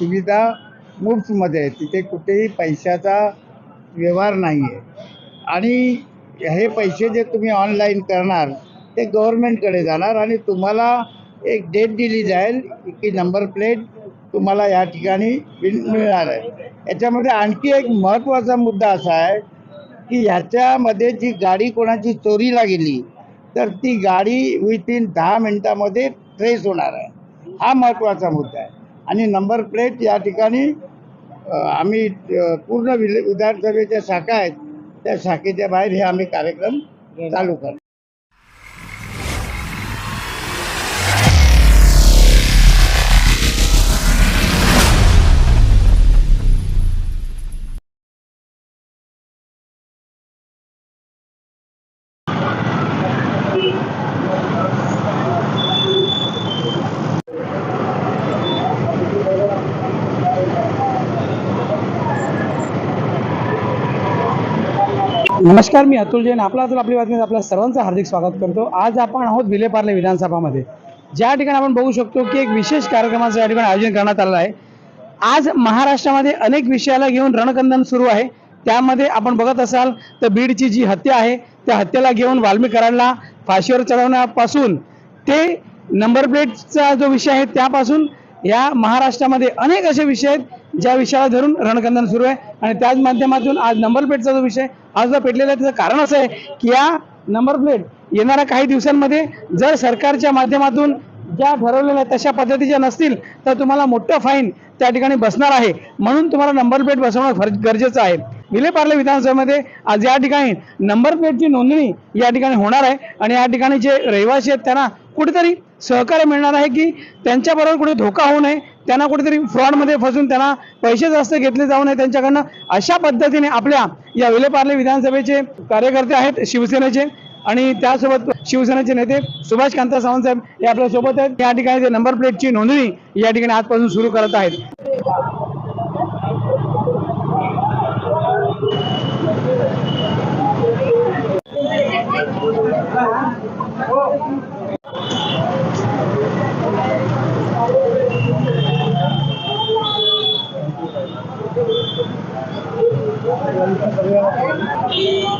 सुविधा मुफ्तमध्ये आहे. तिथे कुठेही पैशाचा व्यवहार नाही आहे आणि हे पैसे जे तुम्ही ऑनलाईन करणार ते गव्हर्मेंटकडे जाणार आणि तुम्हाला एक डेट दिली जाईल की नंबर प्लेट तुम्हाला या ठिकाणी मिळणार आहे. याच्यामध्ये आणखी एक महत्त्वाचा मुद्दा असा आहे की ह्याच्यामध्ये जी गाडी कोणाची चोरीला गेली तर ती गाडी विथिन दहा मिनटामध्ये ट्रेस होणार आहे. हा महत्त्वाचा मुद्दा आहे. आणि नंबर प्लेट या ठिकाणी आम्ही पूर्ण विल- विधानसभेच्या शाखा आहेत त्या शाखेच्या बाहेर हे आम्ही कार्यक्रम चालू करतो. नमस्कार मी अतुल जैन. आपला अतुल आपली बातमीत आपल्या सर्वांचं हार्दिक स्वागत करतो. आज आपण आहोत विलेपार्ले विधानसभामध्ये. ज्या ठिकाणी आपण बघू शकतो की एक विशेष कार्यक्रमाचं या ठिकाणी आयोजन करण्यात आलं आहे. आज महाराष्ट्रामध्ये अनेक विषयाला घेऊन रणकंदन सुरू आहे. त्यामध्ये आपण बघत असाल तर बीडची जी हत्या आहे त्या हत्येला घेऊन वाल्मीकरांना फाशीवर चढवण्यापासून ते नंबर प्लेटचा जो विषय आहे त्यापासून या महाराष्ट्रामध्ये अनेक असे विषय आहेत ज्या विषयाला धरून रणकंदन सुरू आहे. आणि त्याच माध्यमातून आज नंबर प्लेटचा जो विषय आज जो पेटलेला त्याचं कारण असं आहे की या नंबर प्लेट येणाऱ्या काही दिवसांमध्ये जर सरकारच्या माध्यमातून ज्या ठरवलेल्या तशा पद्धतीच्या नसतील तर तुम्हाला मोठं फाईन त्या ठिकाणी बसणार आहे. म्हणून तुम्हाला नंबर प्लेट बसवणं फर गरजेचं आहे. विलेपार्ले विधानसभेमध्ये आज या ठिकाणी नंबर प्लेटची नोंदणी या ठिकाणी होणार आहे. आणि या ठिकाणी जे रहिवासी आहेत त्यांना कुठेतरी सहकार्य मिळणार आहे की त्यांच्याबरोबर कुठे धोका होऊ नये त्यांना कुठेतरी फ्रॉडमध्ये फसून त्यांना पैसे जास्त घेतले जाऊ नये त्यांच्याकडनं अशा पद्धतीने आपल्या या विलेपार्ले विधानसभेचे कार्यकर्ते आहेत शिवसेनेचे आणि त्यासोबत शिवसेनेचे नेते सुभाष कांता सावंत साहेब हे आपल्यासोबत आहेत. या ठिकाणी ते नंबर प्लेटची नोंदणी या ठिकाणी आजपासून सुरू करत आहेत. तुम्ही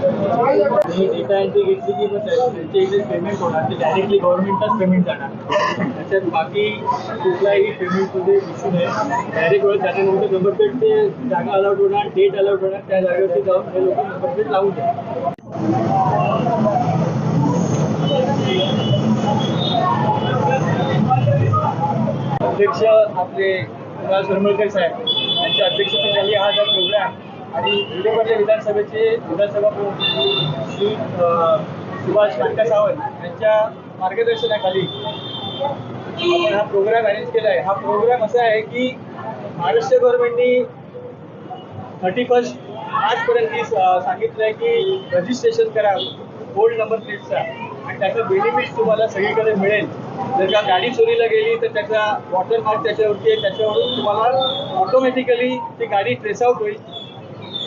डेटा एंट्री घेतली की मग त्या- त्यांचे पेमेंट होणार ते डायरेक्टली गव्हर्नमेंटलाच पेमेंट जाणार. त्याच्यात बाकी कुठलाही पेमेंटमध्ये इश्यू नाही. डायरेक्ट वेळ त्याच्यानंतर नंबर प्लेट ते जागा अलॉट होणार डेट अलॉट होणार त्या जागेवरती जाऊन हे लोक नंबर प्लेट लावून द्या अध्यक्ष आपले कुणाल सरमळकर साहेब यांच्या अध्यक्षतेखाली हा जो प्रोग्राम आणि विलेपार्ले विधानसभेचे विधानसभा प्रमुख श्री सुभाष कांता सावंत यांच्या मार्गदर्शनाखाली हा प्रोग्राम अरेंज केला आहे. हा प्रोग्राम असा आहे की महाराष्ट्र गव्हर्नमेंटनी थर्टी फर्स्ट आजपर्यंत सांगितलं आहे की रजिस्ट्रेशन करा गोल्ड नंबर प्लेटचा आणि त्याचं बेनिफिट तुम्हाला सगळीकडे मिळेल. जर का गाडी चोरीला गेली तर त्याचा वॉटर मार्क त्याच्यावरती आहे. त्याच्यावरून तुम्हाला ऑटोमॅटिकली ती गाडी ट्रेस आउट होईल.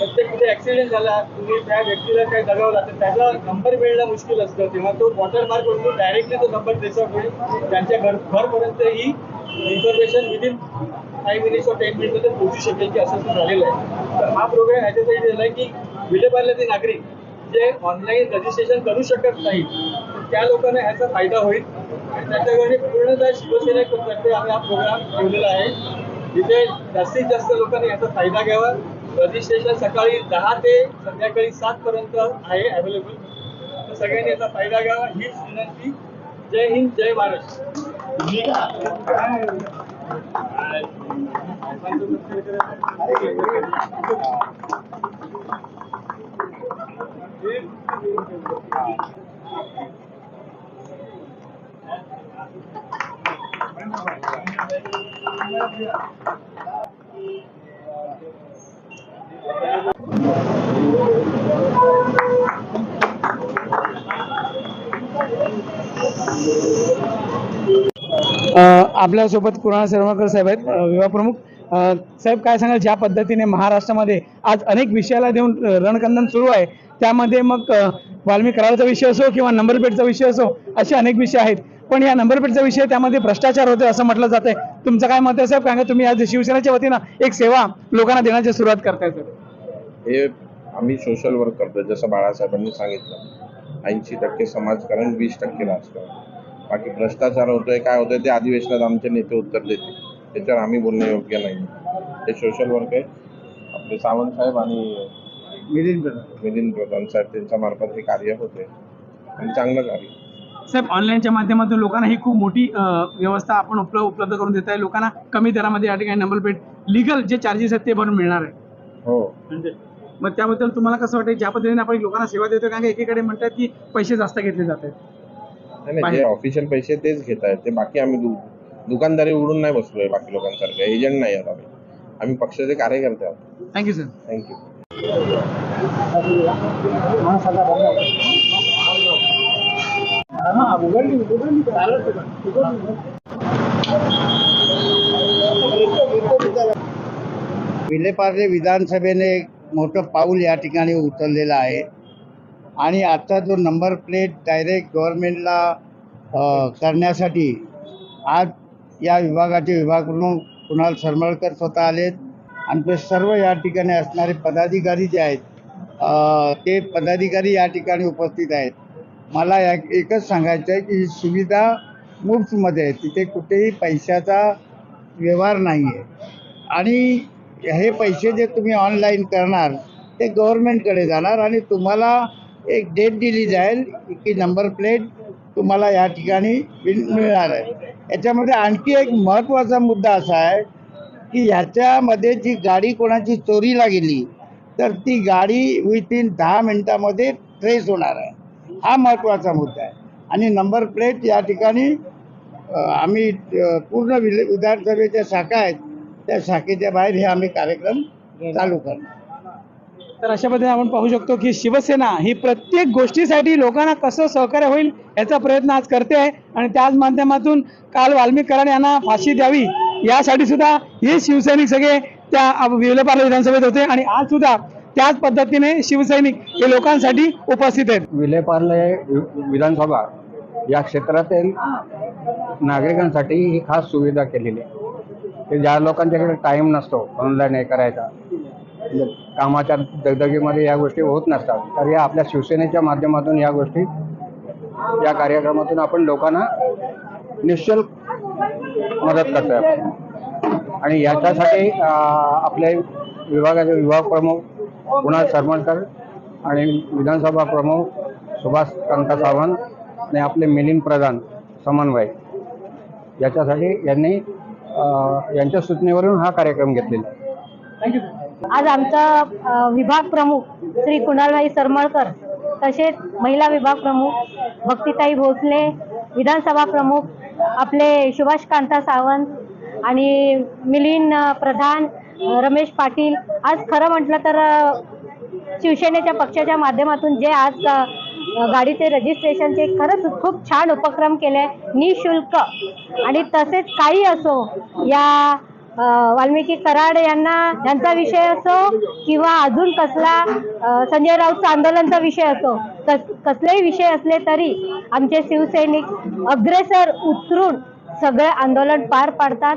प्रत्येक कुठे ॲक्सिडेंट झाला तुम्ही त्या व्यक्तीला काही दगावला तर त्याचा नंबर मिळणं मुश्किल असतं. तेव्हा तो वॉटर मार्क वरून डायरेक्टली तो नंबर ट्रेस होईल त्यांच्या घर घरपर्यंत ही information within five minutes or ten मिनिटमध्ये पोहोचू शकेल की असं झालेलं आहे. तर हा प्रोग्राम ह्याच्यासाठी दिला आहे की विलेपार्ल्याचे नागरिक जे ऑनलाईन रजिस्ट्रेशन करू शकत नाही त्या लोकांना ह्याचा फायदा होईल. आणि त्याच्याकडे पूर्णतः शिवसेनेतर्फे आम्ही हा प्रोग्राम ठेवलेला आहे. जिथे जास्तीत जास्त लोकांनी याचा फायदा घ्यावा. रजिस्ट्रेशन सकाळी दहा ते संध्याकाळी सात पर्यंत आहे अवेलेबल सगळ्यांनी याचा फ़ायदा घ्यावा, हीच विनंती. जय हिंद, जय महाराष्ट्र आपल्यासोबत कुणाल शर्माकर साहेब आहेत विभाग प्रमुख. साहेब काय सांगाल? ज्या पद्धतीने महाराष्ट्रामध्ये आज अनेक विषयाला देऊन रणकंदन सुरू आहे त्यामध्ये मग वाल्मी कराराचा विषय असो किंवा नंबर प्लेटचा विषय असो असे अनेक विषय आहेत. पण या नंबर प्लेटचा विषय त्यामध्ये भ्रष्टाचार होते असं म्हटलं जात आहे. तुमचं काय मत आहे साहेब? कारण तुम्ही आज शिवसेनेच्या वतीनं एक सेवा लोकांना देण्याची सुरुवात करताय सर हे आम्ही सोशल वर्क करतो जसं बाळासाहेबांनी सांगितलं. ऐंशी टक्के समाजकारण वीस टक्के राजकारण. बाकी भ्रष्टाचार होतोय काय होतोय ते अधिवेशनात आमचे नेते उत्तर देतील. त्याच्यावर आम्ही बोलणं योग्य नाही. हे सोशल वर्क आहे आपले सावंत साहेब आणि मिलिंद प्रधान. मिलिंद प्रधान साहेब त्यांच्या मार्फत हे कार्य होते आणि चांगलं कार्य. साहेब ऑनलाईनच्या माध्यमातून लोकांना ही खूप मोठी व्यवस्था आपण उपलब्ध उपलब्ध करून देत आहे लोकांना कमी दरामध्ये या ठिकाणी नंबर प्लेट लिगल जे चार्जेस आहेत ते भरून मिळणार आहे. हो. म्हणजे मग त्याबद्दल तुम्हाला कसं वाटतं ज्या पद्धतीने आपण लोकांना सेवा देतो कारण का एकीकडे म्हणतात की पैसे जास्त घेतले जात आहेत नाही, नाही जे ऑफिशियल पैसे तेच घेत आहेत. ते बाकी आम्ही दु दुकानदारी उडून नाही बसलोय बाकी लोकांसारखं. एजंट नाही आहोत आम्ही. आम्ही पक्षाचे कार्यकर्ते आहोत. Thank you sir thank you Vile Parle विधानसभेने एक मोठं पाऊल या ठिकाणी उचललेलं आहे. आणि आता जो नंबर प्लेट डायरेक्ट गव्हर्मेंटला करण्यासाठी आज या विभागाचे विभाग प्रमुख कुणाल सरमळकर स्वतः आलेत. आणि ते सर्व या ठिकाणी असणारे पदाधिकारी जे आहेत ते पदाधिकारी या ठिकाणी उपस्थित आहेत. मला या एकच सांगायचं आहे की ही सुविधा मुफ्तमध्ये आहे. तिथे कुठेही पैशाचा व्यवहार नाही आहे आणि हे पैसे जे तुम्ही ऑनलाईन करणार ते गव्हर्मेंटकडे जाणार आणि तुम्हाला एक डेट दिली जाईल की नंबर प्लेट तुम्हाला या ठिकाणी मिळ- मिळणार आहे. याच्यामध्ये आणखी एक महत्त्वाचा मुद्दा असा आहे की ह्याच्यामध्ये जी गाडी कोणाची चोरीला गेली तर ती गाडी विथिन दहा मिनटामध्ये ट्रेस होणार आहे. हा महत्त्वाचा मुद्दा आहे. आणि नंबर प्लेट या ठिकाणी आम्ही पूर्ण विल- विधानसभेच्या शाखा आहेत त्या शाखेच्या बाहेर हे आम्ही कार्यक्रम चालू करणार. तर अशा पद्धतीने आपण पाहू शकतो की शिवसेना ही प्रत्येक गोष्टीसाठी लोकांना कसं सहकार्य होईल याचा प्रयत्न आज करते आहे. आणि त्याच माध्यमातून काल वाल्मिक कराड यांना फाशी द्यावी यासाठी सुद्धा हे शिवसैनिक सगळे त्या विलेपार्ले विधानसभेत होते. आणि आज सुद्धा त्याच पद्धतीने शिवसैनिक हे लोकांसाठी उपस्थित आहेत. विलेपार्ले विधानसभा या क्षेत्रातील नागरिकांसाठी ही खास सुविधा केलेली आहे. ज्या लोकांच्याकडे टाईम नसतो ऑनलाईन हे करायचा. कामाच्या दगदगीमध्ये या गोष्टी होत नसतात. तर या आपल्या शिवसेनेच्या माध्यमातून या गोष्टी या कार्यक्रमातून आपण लोकांना निश्चल मदत करतोय आपण. आणि याच्यासाठी आपल्या आपले विभागाचे विभाग प्रमुख कुणाल सरमणकर आणि विधानसभा प्रमुख सुभाष कांता सावंत आणि आपले मिलिंद प्रधान समन्वय याच्यासाठी यांनी यांच्या सूचनेवरून हा कार्यक्रम घेतलेला थँक्यू आज आमचा विभाग प्रमुख श्री कुणालभाई सरमळकर तसेच महिला विभाग प्रमुख भक्तिताई भोसले विधानसभा प्रमुख आपले सुभाष कांता सावंत आणि मिलिंद प्रधान रमेश पाटील. आज खरं म्हटलं तर शिवसेनेच्या पक्षाच्या माध्यमातून जे आज गाडीचे रजिस्ट्रेशनचे खरंच खूप छान उपक्रम केले. निशुल्क. आणि तसेच काही असो या वाल्मिकी कराड यांना यांचा विषय असो किंवा अजून कसला संजय राऊतचा आंदोलनचा विषय असो कस कसलेही विषय असले तरी आमचे शिवसैनिक अग्रेसर उतरून सगळे आंदोलन पार पाडतात.